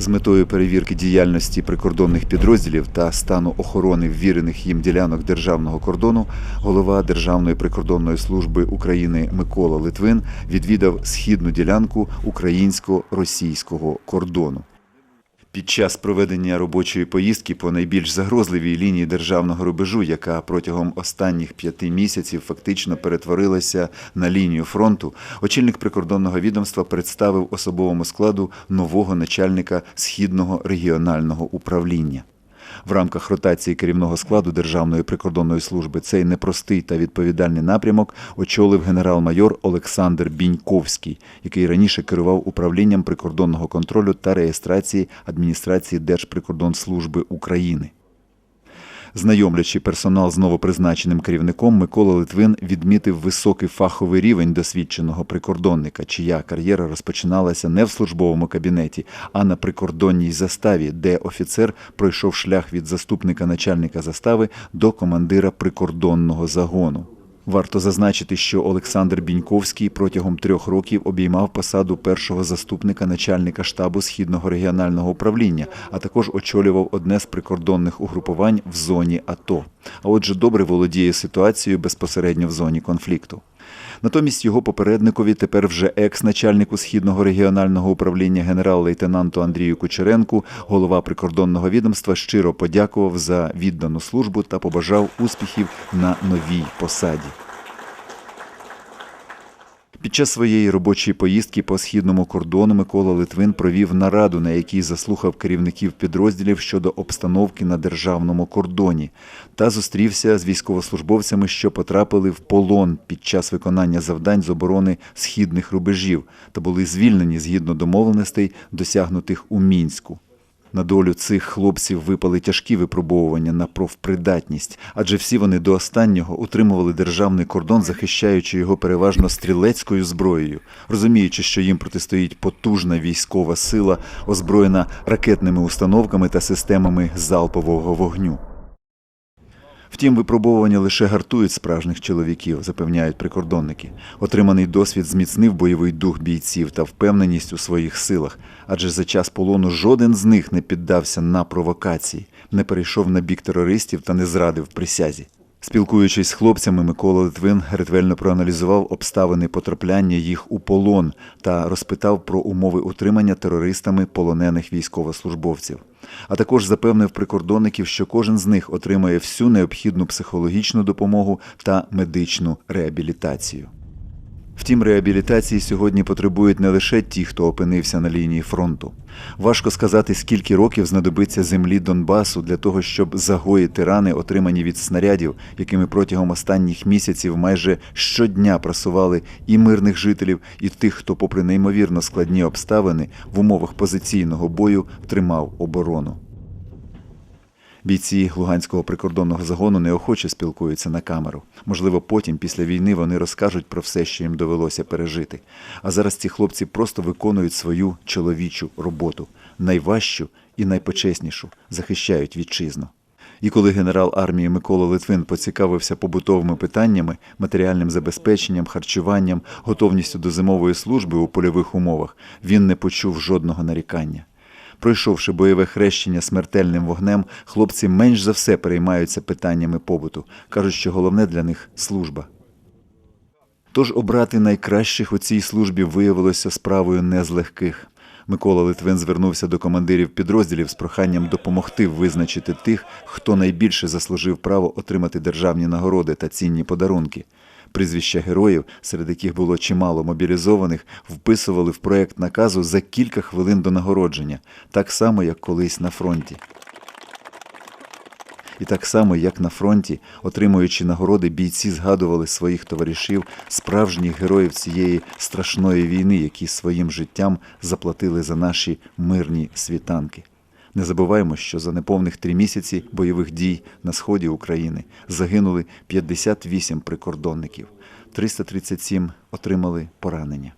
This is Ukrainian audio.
З метою перевірки діяльності прикордонних підрозділів та стану охорони ввірених їм ділянок державного кордону голова Державної прикордонної служби України Микола Литвин відвідав східну ділянку українсько-російського кордону. Під час проведення робочої поїздки по найбільш загрозливій лінії державного рубежу, яка протягом останніх п'яти місяців фактично перетворилася на лінію фронту, очільник прикордонного відомства представив особовому складу нового начальника східного регіонального управління. В рамках ротації керівного складу Державної прикордонної служби цей непростий та відповідальний напрямок очолив генерал-майор Олександр Біньковський, який раніше керував управлінням прикордонного контролю та реєстрації адміністрації Держприкордонслужби України. Знайомлячи персонал з новопризначеним керівником, Микола Литвин відмітив високий фаховий рівень досвідченого прикордонника, чия кар'єра розпочиналася не в службовому кабінеті, а на прикордонній заставі, де офіцер пройшов шлях від заступника начальника застави до командира прикордонного загону. Варто зазначити, що Олександр Біньковський протягом трьох років обіймав посаду першого заступника начальника штабу східного регіонального управління, а також очолював одне з прикордонних угрупувань в зоні АТО. А отже, добре володіє ситуацією безпосередньо в зоні конфлікту. Натомість його попередникові, тепер вже екс-начальнику східного регіонального управління генерал-лейтенанту Андрію Кучеренку, голова прикордонного відомства щиро подякував за віддану службу та побажав успіхів на новій посаді. Під час своєї робочої поїздки по східному кордону Микола Литвин провів нараду, на якій заслухав керівників підрозділів щодо обстановки на державному кордоні, та зустрівся з військовослужбовцями, що потрапили в полон під час виконання завдань з оборони східних рубежів та були звільнені згідно домовленостей, досягнутих у мінську. На долю цих хлопців випали тяжкі випробовування на профпридатність, адже всі вони до останнього утримували державний кордон, захищаючи його переважно стрілецькою зброєю, розуміючи, що їм протистоїть потужна військова сила, озброєна ракетними установками та системами залпового вогню. Втім, випробовування лише гартують справжніх чоловіків, запевняють прикордонники. Отриманий досвід зміцнив бойовий дух бійців та впевненість у своїх силах, адже за час полону жоден з них не піддався на провокації, не перейшов на бік терористів та не зрадив присязі. Спілкуючись з хлопцями, Микола Литвин ретельно проаналізував обставини потрапляння їх у полон та розпитав про умови утримання терористами полонених військовослужбовців. А також запевнив прикордонників, що кожен з них отримає всю необхідну психологічну допомогу та медичну реабілітацію. Втім, реабілітації сьогодні потребують не лише ті, хто опинився на лінії фронту. Важко сказати, скільки років знадобиться землі Донбасу для того, щоб загоїти рани, отримані від снарядів, якими протягом останніх місяців майже щодня просували і мирних жителів, і тих, хто, попри неймовірно складні обставини, в умовах позиційного бою тримав оборону. Бійці Луганського прикордонного загону неохоче спілкуються на камеру. Можливо, потім, після війни, вони розкажуть про все, що їм довелося пережити. А зараз ці хлопці просто виконують свою чоловічу роботу, найважчу і найпочеснішу, захищають вітчизну. І коли генерал армії Микола Литвин поцікавився побутовими питаннями, матеріальним забезпеченням, харчуванням, готовністю до зимової служби у польових умовах, він не почув жодного нарікання. Пройшовши бойове хрещення смертельним вогнем, хлопці менш за все переймаються питаннями побуту. Кажуть, що головне для них служба. Тож обрати найкращих у цій службі виявилося справою не з легких. Микола Литвин звернувся до командирів підрозділів з проханням допомогти визначити тих, хто найбільше заслужив право отримати державні нагороди та цінні подарунки. Прізвища героїв, серед яких було чимало мобілізованих, вписували в проект наказу за кілька хвилин до нагородження, так само, як колись на фронті. І так само, як на фронті, отримуючи нагороди, бійці згадували своїх товаришів, справжніх героїв цієї страшної війни, які своїм життям заплатили за наші мирні світанки. Не забуваємо, що за неповних три місяці бойових дій на сході України загинули 58 прикордонників, 337 отримали поранення.